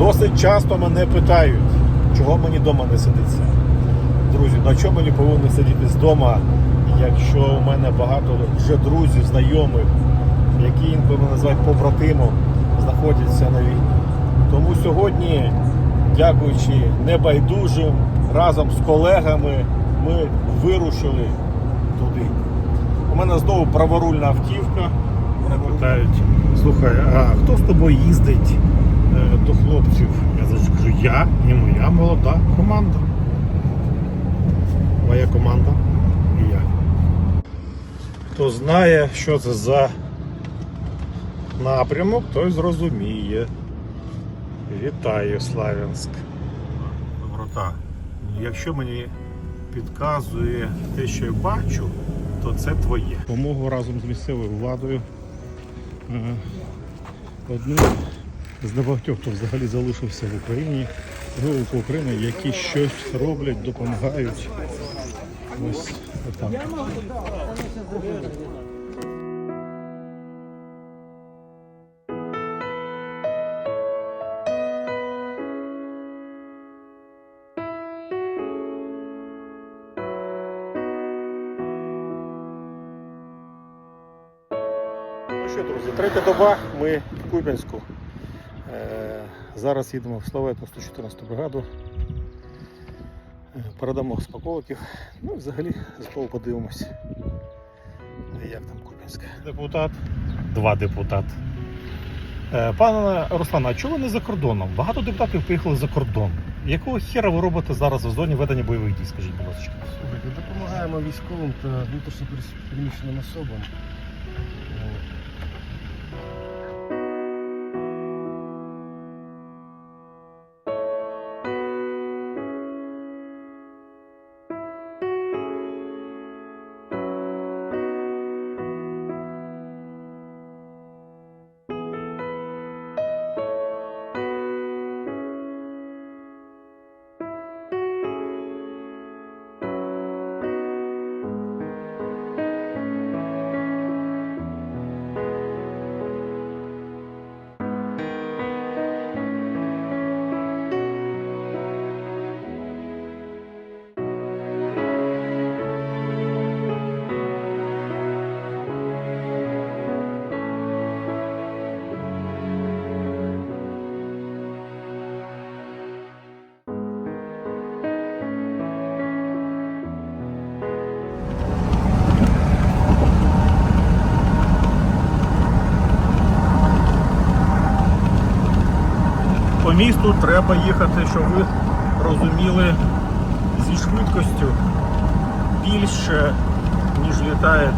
Досить часто мене питають, чого мені вдома не сидиться. Друзі, на чому мені повинно сидіти з дома, якщо у мене багато вже друзів, знайомих, які інколи називають побратимом, знаходяться на війні. Тому сьогодні, дякуючи небайдужим, разом з колегами ми вирушили туди. У мене знову праворульна автівка. Мене питають, слухай, а хто з тобою їздить до хлопців? Я кажу, я і моя молода команда. Моя команда і я. Хто знає, що це за напрямок, той зрозуміє. Вітаю, Славянськ. Доброта. Якщо мені підказує те, що я бачу, то це твоє. Помогу разом з місцевою владою. е, Одним з небагатьох, хто взагалі залишився в Україні, ГУК України, які щось роблять, допомагають. Ось отак. Ну друзі, третя доба, ми в Куп'янську. Е, Зараз їдемо в Славетну 114 бригаду. Е, Передамо спаковиків. Ну і взагалі знову подивимось, як там Куп'янськ. Депутат, два депутат. Е, Пане Руслане, а чого ви не за кордоном? Багато депутатів поїхали за кордон. Якого хера ви робите зараз в зоні ведення бойових дій? Скажіть, будь ласка. Слухайте, допомагаємо військовим та внутрішньо переміщеним особам. По місту треба їхати, щоб ви розуміли, зі швидкістю більше, ніж літає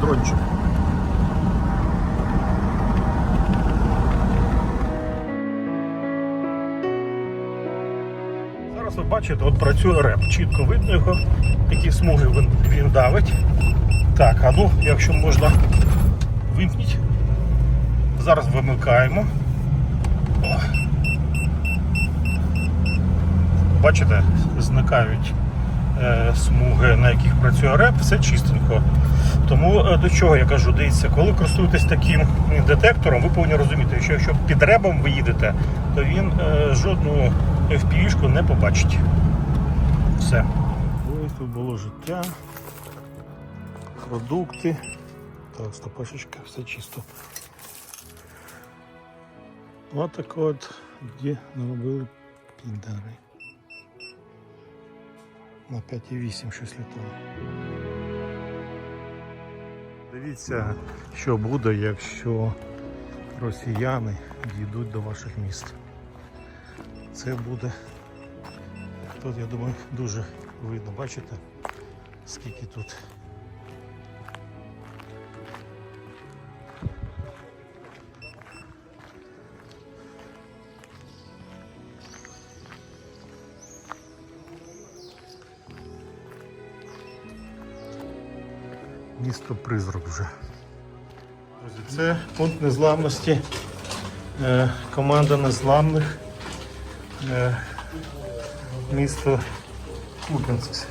дрончик. Зараз ви бачите, от працює реп. Чітко видно його, які смуги він, він давить. Так, а ну, якщо можна вимкніть. Зараз вимикаємо. Бачите, зникають е, смуги, на яких працює реп, все чистенько. Тому е, до чого я кажу, дивіться, коли користуєтесь таким детектором, ви повинні розуміти, що якщо під ребом ви їдете, то він е, жодну FPV-шку не побачить. Все. Ось тут було життя, продукти. Так, стопашечка, все чисто. Ось так от, де наробили піддари. На 5,8 щось літало. Дивіться, що буде, якщо росіяни дійдуть до ваших міст. Це буде. Тут, я думаю, дуже видно, бачите, скільки тут. Місто Призрак вже. Це пункт незламності. Е, команда незламних. Е, місто Куп'янськ.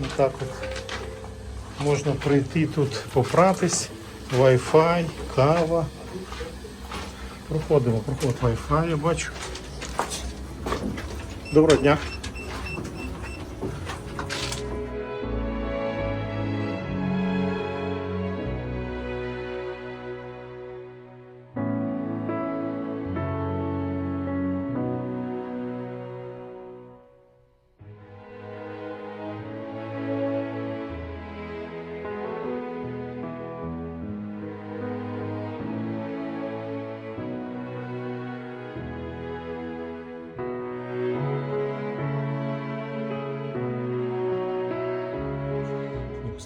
І так от можна прийти тут попратись, Wi-Fi, кава. Проходимо, проход Wi-Fi, я бачу. Доброго дня.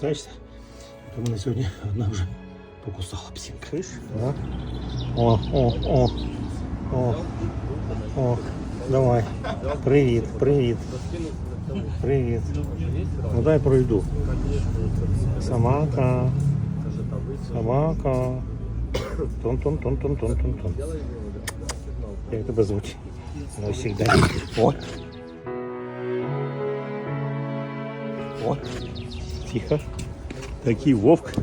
Не кусаешься? То мене сьогодні одна вже покусала псинка. Видиш? Да? О, о, о, о, о, давай. Привіт, привіт. Привіт. Ну дай пройду. Самака. Самака. Тон-тон-тон-тон-тон-тон-тон. Як тебе звуть? Ну, всегда. О. О. Тихо. Такий вовк.